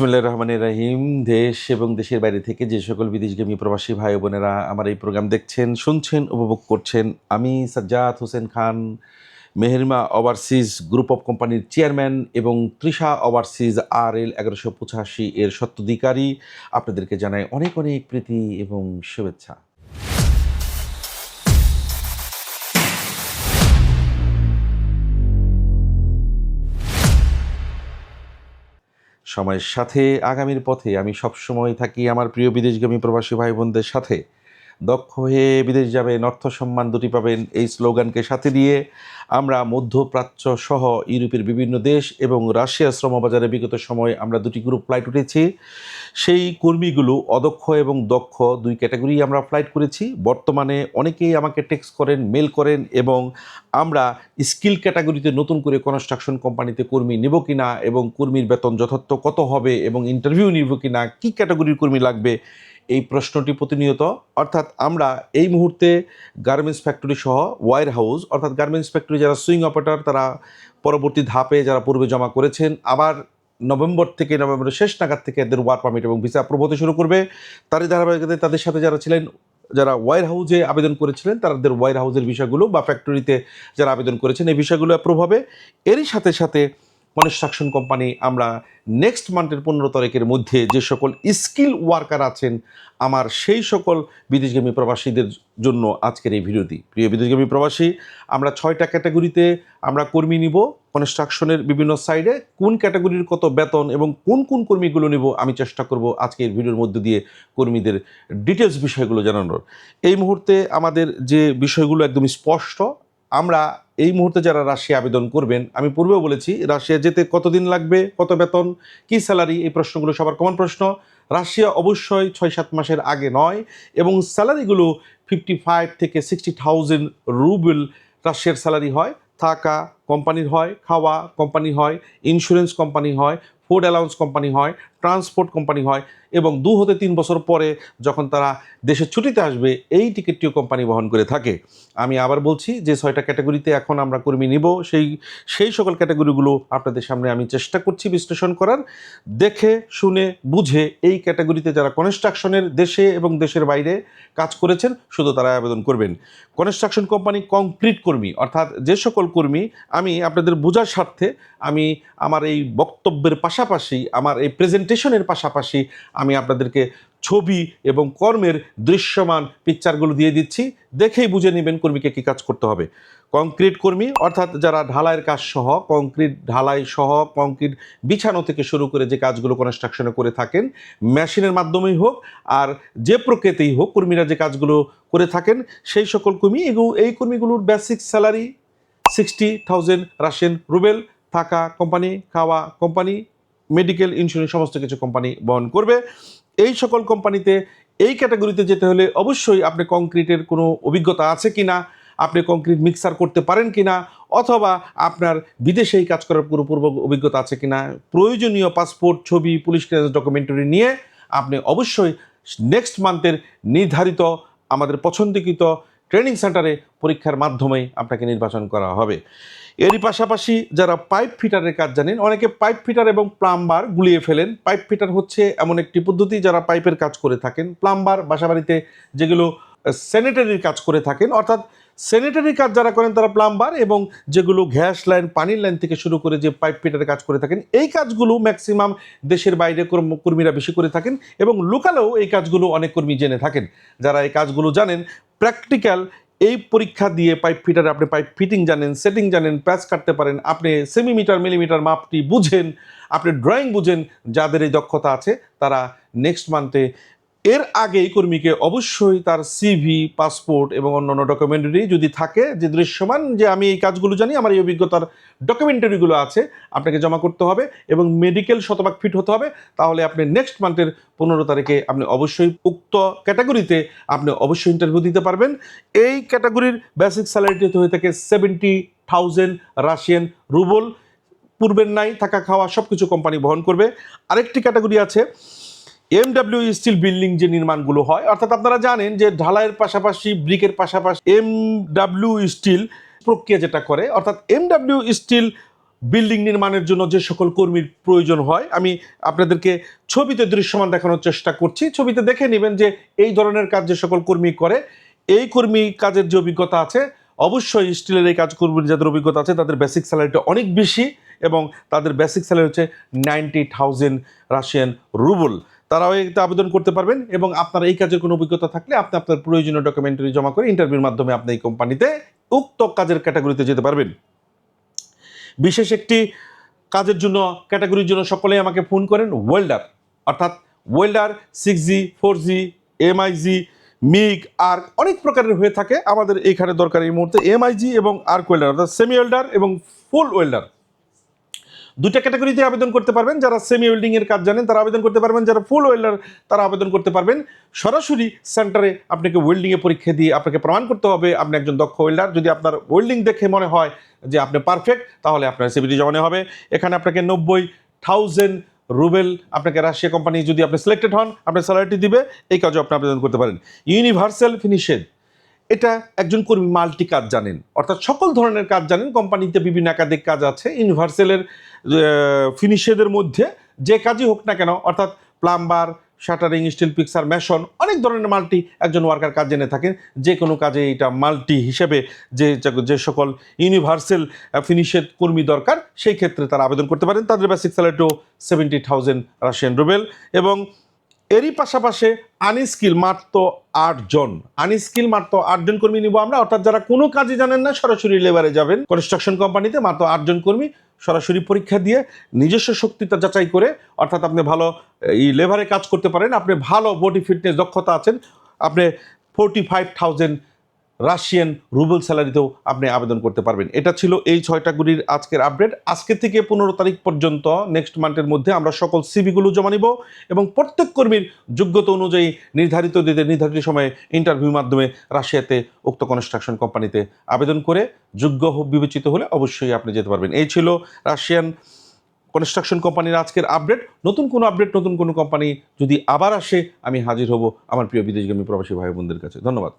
বিসমুল্লাহ রহমান রাহিম। দেশ এবং দেশের বাইরে থেকে যে সকল বিদেশগামী প্রবাসী ভাই বোনেরা আমার এই প্রোগ্রাম দেখছেন, শুনছেন, উপভোগ করছেন, আমি Sajjad Hossain Khan, Meherma overseas group of কোম্পানির চেয়ারম্যান এবং তৃষা ওভারসিজ আর এল এগারোশো পঁচাশি এর সত্ত্বাধিকারী আপনাদেরকে জানাই অনেক অনেক প্রীতি এবং শুভেচ্ছা। সময়ের সাথে আগামীর পথে আমি সবসময় থাকি আমার প্রিয় বিদেশগামী প্রবাসী ভাই বোনদের সাথে। দক্ষ হয়ে বিদেশ যাবেন অর্থ সম্মান দুটি পাবেন এই স্লোগানকে সাথে দিয়ে আমরা মধ্যপ্রাচ্য সহ ইউরোপের বিভিন্ন দেশ এবং রাশিয়া শ্রমবাজারে বিগত সময় আমরা দুটি গ্রুপ ফ্লাইট উঠেছি। সেই কর্মীগুলো অদক্ষ এবং দক্ষ দুই ক্যাটাগরি আমরা ফ্লাইট করেছি। বর্তমানে অনেকেই আমাকে টেক্সট করেন, মেল করেন এবং আমরা স্কিল ক্যাটাগরিতে নতুন করে কনস্ট্রাকশন কোম্পানিতে কর্মী নেব কিনা এবং কর্মীর বেতন যথার্থ কত হবে এবং ইন্টারভিউ নিব কিনা, কী ক্যাটাগরির কর্মী লাগবে, এই প্রশ্নটি প্রতিনিয়ত। অর্থাৎ আমরা এই মুহূর্তে গার্মেন্টস ফ্যাক্টরি সহ ওয়ার হাউস অর্থাৎ গার্মেন্টস ফ্যাক্টরি যারা সুইং অপারেটর তারা পরবর্তী ধাপে যারা পূর্বে জমা করেছেন, আবার নভেম্বর থেকে নভেম্বরের শেষ নাগাদ থেকে এদের ওয়ার পারমিট এবং ভিসা অ্যাপ্রুভ শুরু করবে। তারই ধারাবাহিকতায় তাদের সাথে যারা ছিলেন যারা ওয়ার হাউসে আবেদন করেছিলেন, তাদের ওয়ার হাউসের বিষয়গুলো বা ফ্যাক্টরিতে যারা আবেদন করেছেন, এই বিষয়গুলো অ্যাপ্রুভ হবে এরই সাথে সাথে কনস্ট্রাকশন কোম্পানি আমরা নেক্সট মান্থের পনেরো তারিখের মধ্যে যে সকল স্কিল ওয়ার্কার আছেন, আমার সেই সকল বিদেশগামী প্রবাসীদের জন্য আজকের এই ভিডিওটি। প্রিয় বিদেশগামী প্রবাসী, আমরা ছয়টা ক্যাটাগরিতে আমরা কর্মী নিব। কনস্ট্রাকশনের বিভিন্ন সাইডে কোন ক্যাটাগরির কত বেতন এবং কোন কোন কর্মীগুলো নিব আমি চেষ্টা করব আজকে এই ভিডিওর মধ্যে দিয়ে কর্মীদের ডিটেলস বিষয়গুলো জানানোর। এই মুহূর্তে আমাদের যে বিষয়গুলো একদম স্পষ্ট আমরা এই মুহূর্তে যারা রাশিয়া আবেদন করবেন, আমি পূর্বেও বলেছি, রাশিয়া যেতে কতদিন লাগবে, কত বেতন, কি স্যালারি এই প্রশ্নগুলো সবার কমন প্রশ্ন। রাশিয়া অবশ্যই ছয় সাত মাসের আগে নয় এবং স্যালারিগুলো ফিফটি ফাইভ থেকে সিক্সটি থাউজেন্ড রুবেল রাশিয়ার স্যালারি হয়। থাকা কোম্পানির হয়, খাওয়া কোম্পানি হয় ইন্স্যুরেন্স কোম্পানি হয় ফুড অ্যালাউন্স কোম্পানি হয় ট্রান্সপোর্ট কোম্পানি হয় এবং দু হতে তিন বছর পরে যখন তারা দেশে ছুটিতে আসবে, এই টিকিটটিও কোম্পানি বহন করে থাকে। আমি আবার বলছি যে ছয়টা ক্যাটাগরিতে এখন আমরা কর্মী নিব, সেই সেই সকল ক্যাটাগরিগুলো আপনাদের সামনে আমি চেষ্টা করছি বিশ্লেষণ করার। দেখে, শুনে, বুঝে এই ক্যাটাগরিতে যারা কনস্ট্রাকশনের দেশে এবং দেশের বাইরে কাজ করেছেন, শুধু তারা আবেদন করবেন। কনস্ট্রাকশন কোম্পানি কংক্রিট কর্মী, অর্থাৎ যে সকল কর্মী, আমি আপনাদের বোঝার স্বার্থে আমি আমার এই বক্তব্যের পাশাপাশি আমার এই প্রেজেন্টেশনের পাশাপাশি আমি আপনাদেরকে ছবি এবং কর্মের দৃশ্যমান পিকচারগুলো দিয়ে দিচ্ছি। দেখেই বুঝে নেবেন কর্মীকে কী কাজ করতে হবে। কংক্রিট কর্মী, অর্থাৎ যারা ঢালাইয়ের কাজ সহ, কংক্রিট ঢালাই সহ, কংক্রিট বিছানো থেকে শুরু করে যে কাজগুলো কনস্ট্রাকশনে করে থাকেন, মেশিনের মাধ্যমেই হোক আর যে প্রকৃতিই হোক কর্মীরা যে কাজগুলো করে থাকেন, সেই সকল কর্মী এগুলো এই কর্মীগুলোর basic salary sixty thousand Russian rouble থাকা কোম্পানি খাওয়া কোম্পানি মেডিকেল ইন্স্যুরেন্স সমস্ত কিছু কোম্পানি বহন করবে। এই সকল কোম্পানিতে এই ক্যাটাগরিতে যেতে হলে অবশ্যই আপনি কংক্রিটের কোনো অভিজ্ঞতা আছে কি না আপনি কংক্রিট মিক্সার করতে পারেন কি না অথবা আপনার বিদেশে এই কাজ করার পুরো পূর্ব অভিজ্ঞতা আছে কি না প্রয়োজনীয় পাসপোর্ট ছবি পুলিশ ক্লিয়ারেন্স ডকুমেন্টারি নিয়ে আপনি অবশ্যই নেক্সট মান্থের নির্ধারিত, আমাদের পছন্দকৃত ট্রেনিং সেন্টারে পরীক্ষার মাধ্যমে আপনাকে নির্বাচন করা হবে। এরই পাশাপাশি যারা পাইপ ফিটারের কাজ জানেন, অনেকে পাইপ ফিটার এবং প্লাম্বার গুলিয়ে ফেলেন। পাইপ ফিটার হচ্ছে এমন একটি পদ্ধতি যারা পাইপের কাজ করে থাকেন। প্লাম্বার বাসাবাড়িতে যেগুলো স্যানিটারির কাজ করে থাকেন। অর্থাৎ স্যানিটারি কাজ যারা করেন তারা প্লাম্বার এবং যেগুলো গ্যাস লাইন, পানির লাইন থেকে শুরু করে যে পাইপ ফিটারের কাজ করে থাকেন, এই কাজগুলো ম্যাক্সিমাম দেশের বাইরে কর্ম- কর্মীরা বেশি করে থাকেন এবং লোকালেও এই কাজগুলো অনেক কর্মী জেনে থাকেন। যারা এই কাজগুলো জানেন প্র্যাকটিক্যাল এই পরীক্ষা দিয়ে পাইপ ফিটারে আপনি পাইপ ফিটিং জানেন সেটিং জানেন প্যাচ কাটতে পারেন, আপনি সেমিমিটার মিলিমিটার মাপটি বুঝেন, আপনি ড্রয়িং বুঝেন, যাদের এই দক্ষতা আছে তারা নেক্সট মান্থে এর আগেই কর্মীকে অবশ্যই তার সিভি পাসপোর্ট এবং অন্যান্য ডকুমেন্টারি যদি থাকে যে দৃশ্যমান, যে আমি এই কাজগুলো জানি, আমার এই অভিজ্ঞতার ডকুমেন্টারিগুলো আছে, আপনাকে জমা করতে হবে এবং মেডিকেল শতভাগ ফিট হতে হবে, তাহলে আপনি নেক্সট মান্থের পনেরো তারিখে আপনি অবশ্যই উক্ত ক্যাটাগরিতে আপনি অবশ্যই ইন্টারভিউ দিতে পারবেন। এই ক্যাটাগরির বেসিক স্যালারিটি হয়ে থাকে সেভেন্টি থাউজেন্ড রাশিয়ান রুবল পূর্বের নাই থাকা খাওয়া সব কিছু কোম্পানি বহন করবে। আরেকটি ক্যাটাগরি আছে এমডাব্লিউ স্টিল বিল্ডিং যে নির্মাণগুলো হয়, অর্থাৎ আপনারা জানেন যে ঢালাইয়ের পাশাপাশি, ব্রিকের পাশাপাশি এমডাব্লিউ স্টিল প্রক্রিয়া যেটা করে, অর্থাৎ এমডাব্লিউ স্টিল বিল্ডিং নির্মাণের জন্য যে সকল কর্মীর প্রয়োজন হয়, আমি আপনাদেরকে ছবিতে দৃশ্যমান দেখানোর চেষ্টা করছি। ছবিতে দেখে নেবেন যে এই ধরনের কাজ যে সকল কর্মী করে, এই কর্মী কাজের যে অভিজ্ঞতা আছে, অবশ্যই স্টিলের এই কাজ কর্মীর যাদের অভিজ্ঞতা আছে, তাদের বেসিক স্যালারিটা অনেক বেশি এবং তাদের বেসিক স্যালারি হচ্ছে নাইনটি থাউজেন্ড রাশিয়ান রুবল তারাও এতে আবেদন করতে পারবেন এবং আপনার এই কাজের কোনো অভিজ্ঞতা থাকলে আপনি আপনার প্রয়োজনীয় ডকুমেন্টারি জমা করে ইন্টারভিউর মাধ্যমে আপনি এই কোম্পানিতে উক্ত কাজের ক্যাটাগরিতে যেতে পারবেন। বিশেষ একটি কাজের জন্য ক্যাটাগরির জন্য সকলেই আমাকে ফোন করেন ওয়েল্ডার অর্থাৎ welder six G four G MIG MIG arc অনেক প্রকারের হয়ে থাকে। আমাদের এইখানে দরকার এই মুহূর্তে এমআইজি এবং আর্ক ওয়েল্ডার অর্থাৎ সেমি ওয়েল্ডার এবং ফুল ওয়েল্ডার দুইটা ক্যাটাগরিতে আবেদন করতে পারবেন। যারা সেমি ওয়েল্ডিং এর কাজ জানেন, তারা আবেদন করতে পারবেন। যারা ফুল ওয়েল্ডার তারা আবেদন করতে পারবেন। সরাসরি সেন্টারে আপনাকে ওয়েল্ডিং এ পরীক্ষা দিয়ে আপনাকে প্রমাণ করতে হবে। আপনি একজন দক্ষ ওয়েল্ডার যদি আপনার ওয়েল্ডিং দেখে মনে হয় যে আপনি পারফেক্ট তাহলে আপনার সিবিটি জমানো হবে। এখানে আপনাকে নব্বই থাউজেন্ড রুবেল আপনাকে রাশিয়া কোম্পানি যদি আপনি সিলেক্টেড হন, আপনার স্যালারিটি দিবে। এই কাজও আপনি আবেদন করতে পারেন। ইউনিভার্সাল ফিনিশেড এটা একজন কর্মী মাল্টি কাজ জানেন। অর্থাৎ সকল ধরনের কাজ জানেন। কোম্পানিতে বিভিন্ন একাধিক কাজ আছে। ইউনিভার্সালের ফিনিশেদের মধ্যে যে কাজই হোক না কেন, অর্থাৎ plumber, shuttering, steel fixer, mason, অনেক ধরনের মাল্টি একজন ওয়ার্কার কাজ জেনে থাকেন। যে কোনো কাজে এটা মাল্টি হিসেবে যে যে সকল ইউনিভার্সাল ফিনিশের কর্মী দরকার, সেই ক্ষেত্রে তারা আবেদন করতে পারেন। তাদের বেসিক স্যালারিও সেভেন্টি থাউজেন্ড রাশিয়ান রুবেল এবং এরই পাশাপাশি আনস্কিল মাত্র আটজন। আনস্কিল মাত্র আটজন কর্মী নিব আমরা। অর্থাৎ যারা কোনো কাজই জানেন না, সরাসরি লেবারে যাবেন। কনস্ট্রাকশন কোম্পানিতে মাত্র আটজন কর্মী সরাসরি পরীক্ষা দিয়ে নিজস্ব শক্তিটা যাচাই করে, অর্থাৎ আপনি ভালো, এই লেবারে কাজ করতে পারেন। আপনি ভালো বডি ফিটনেস দক্ষতা আছেন। আপনি forty five thousand Russian rouble স্যালারিতেও আপনি আবেদন করতে পারবেন। এটা ছিল এই ছয়টা গুলির আজকের আপডেট আজকে থেকে পনেরো তারিখ পর্যন্ত নেক্সট মান্থের মধ্যে আমরা সকল সিবিগুলো জমা নিব এবং প্রত্যেক কর্মীর যোগ্যতা অনুযায়ী নির্ধারিত দিতে নির্ধারিত সময়ে ইন্টারভিউর মাধ্যমে রাশিয়াতে উক্ত কনস্ট্রাকশন কোম্পানিতে আবেদন করে যোগ্য বিবেচিত হলে অবশ্যই আপনি যেতে পারবেন। এই ছিল রাশিয়ান কনস্ট্রাকশন কোম্পানির আজকের আপডেট নতুন কোনো আপডেট নতুন কোনো কোম্পানি যদি আবার আসে, আমি হাজির হব আমার প্রিয় বিদেশগামী প্রবাসী ভাই বোনদের কাছে। ধন্যবাদ।